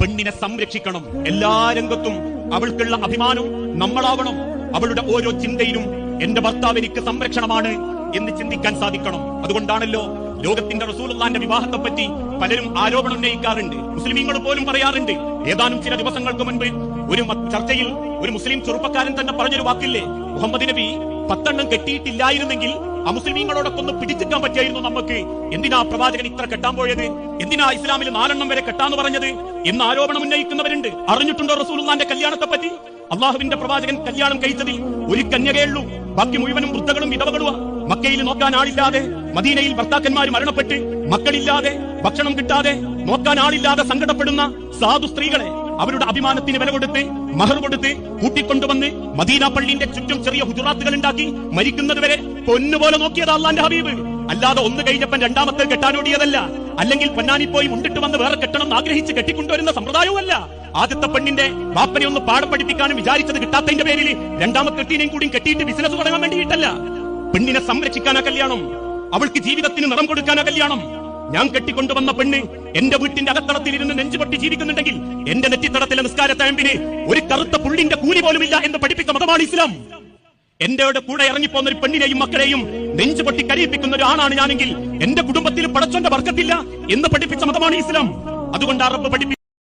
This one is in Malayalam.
പെണ്ണിനെ സംരക്ഷിക്കണം. എല്ലാ രംഗത്തും അവൾക്കുള്ള അഭിമാനം നമ്മളാവണം. അവളുടെ ഓരോ ചിന്തയിലും എന്റെ ഭർത്താവ് എനിക്ക് സംരക്ഷണമാണ് എന്ന് ചിന്തിക്കാൻ സാധിക്കണം. അതുകൊണ്ടാണല്ലോ ലോകത്തിന്റെ റസൂലുള്ളാന്റെ വിവാഹത്തെ പറ്റി പലരും ആരോപണം ഉന്നയിക്കാറുണ്ട്. മുസ്ലിമീങ്ങൾ പോലും പറയാറുണ്ട്. ഏതാനും ചില ദിവസങ്ങൾക്ക് മുൻപ് ഒരു ചർച്ചയിൽ ഒരു മുസ്ലിം ചെറുപ്പക്കാരൻ തന്നെ പറഞ്ഞൊരു വാക്കില്ലേ? മുഹമ്മദ് നബി പത്തെണ്ണം കെട്ടിയിട്ടില്ലായിരുന്നെങ്കിൽ ആ മുസ്ലിമീങ്ങളോടൊക്കെ ഒന്ന് പിടിച്ചിട്ടാൻ പറ്റിയായിരുന്നു നമുക്ക് എന്തിനാ പ്രവാചകൻ ഇത്ര കെട്ടാൻ പോയത്? എന്തിനാ ഇസ്ലാമിൽ നാലെണ്ണം വരെ കെട്ടാന്ന് പറഞ്ഞത്? എന്ന് ആരോപണം ഉന്നയിക്കുന്നവരുണ്ട്. അറിഞ്ഞിട്ടുണ്ടോ റസൂലുള്ളാന്റെ കല്യാണത്തെ പറ്റി അള്ളാഹുവിന്റെ പ്രവാചകൻ കല്യാണം കഴിച്ചതിൽ ഒരു കന്യകയുള്ളൂ ബാക്കി മുഴുവനും വൃദ്ധകളും വിധവകളുമാ. മക്കയിൽ നോക്കാൻ ആളില്ലാതെ മദീനയിൽ ഭർത്താക്കന്മാർ മരണപ്പെട്ട് മക്കളില്ലാതെ ഭക്ഷണം കിട്ടാതെ നോക്കാൻ ആളില്ലാതെ സങ്കടപ്പെടുന്ന സാധു സ്ത്രീകളെ അവരുടെ അഭിമാനത്തിന് വില കൊടുത്ത് മഹർ കൊടുത്ത് കൂട്ടിക്കൊണ്ടുവന്ന് മദീന പള്ളിന്റെ ചുറ്റും ചെറിയ ഹുജുറാത്തുകൾ ഉണ്ടാക്കി മരിക്കുന്നത് വരെ പൊന്നുപോലെ നോക്കിയത് അള്ളാന്റെ ഹബീബ്. അല്ലാതെ ഒന്ന് കഴിഞ്ഞപ്പൻ രണ്ടാമത്തെ കെട്ടാനോടിയതല്ല. അല്ലെങ്കിൽ പൊന്നാനി പോയി മുണ്ടിട്ട് വന്ന് വേറെ കെട്ടണം ആഗ്രഹിച്ച് കെട്ടിക്കൊണ്ടുവരുന്ന സമ്പ്രദായവുമല്ല. ആദ്യത്തെ പെണ്ണിന്റെ വാപ്പനെ ഒന്ന് പാഠം പഠിപ്പിക്കാനും വിചാരിച്ചത് കിട്ടാത്തതിന്റെ പേരിൽ രണ്ടാമത്തെ കെട്ടിനെയും കൂടി കെട്ടിയിട്ട് ബിസിനസ് തുടങ്ങാൻ വേണ്ടിയിട്ടല്ല. പെണ്ണിനെ സംരക്ഷിക്കാനാ കല്യാണം. അവൾക്ക് ജീവിതത്തിന് നിറം കൊടുക്കാനാ കല്യാണം. ഞാൻ കെട്ടിക്കൊണ്ടുവന്ന പെണ്ണ് എന്റെ വീട്ടിന്റെ അകത്തളത്തിൽ ഇരുന്ന് നെഞ്ചുപൊട്ടി ജീവിക്കുന്നുണ്ടെങ്കിൽ എന്റെ നെറ്റിത്തടത്തിലെ നിസ്കാര തഴമ്പിന് ഒരു കറുത്ത പുള്ളിന്റെ കൂലി പോലുമില്ല എന്ന് പഠിപ്പിച്ച മതമാണ് ഇസ്ലാം. എന്റെ കൂടെ ഇറങ്ങിപ്പോന്ന ഒരു പെണ്ണിനെയും മക്കളെയും നെഞ്ചുപൊട്ടി കരയിപ്പിക്കുന്ന ഒരു ആണാണ് ഞാനെങ്കിൽ എന്റെ കുടുംബത്തിൽ പടച്ചോന്റെ വർക്കത്തില്ല എന്ന് പഠിപ്പിച്ച മതമാണ് ഇസ്ലാം. അതുകൊണ്ട് അറബ് പഠിപ്പി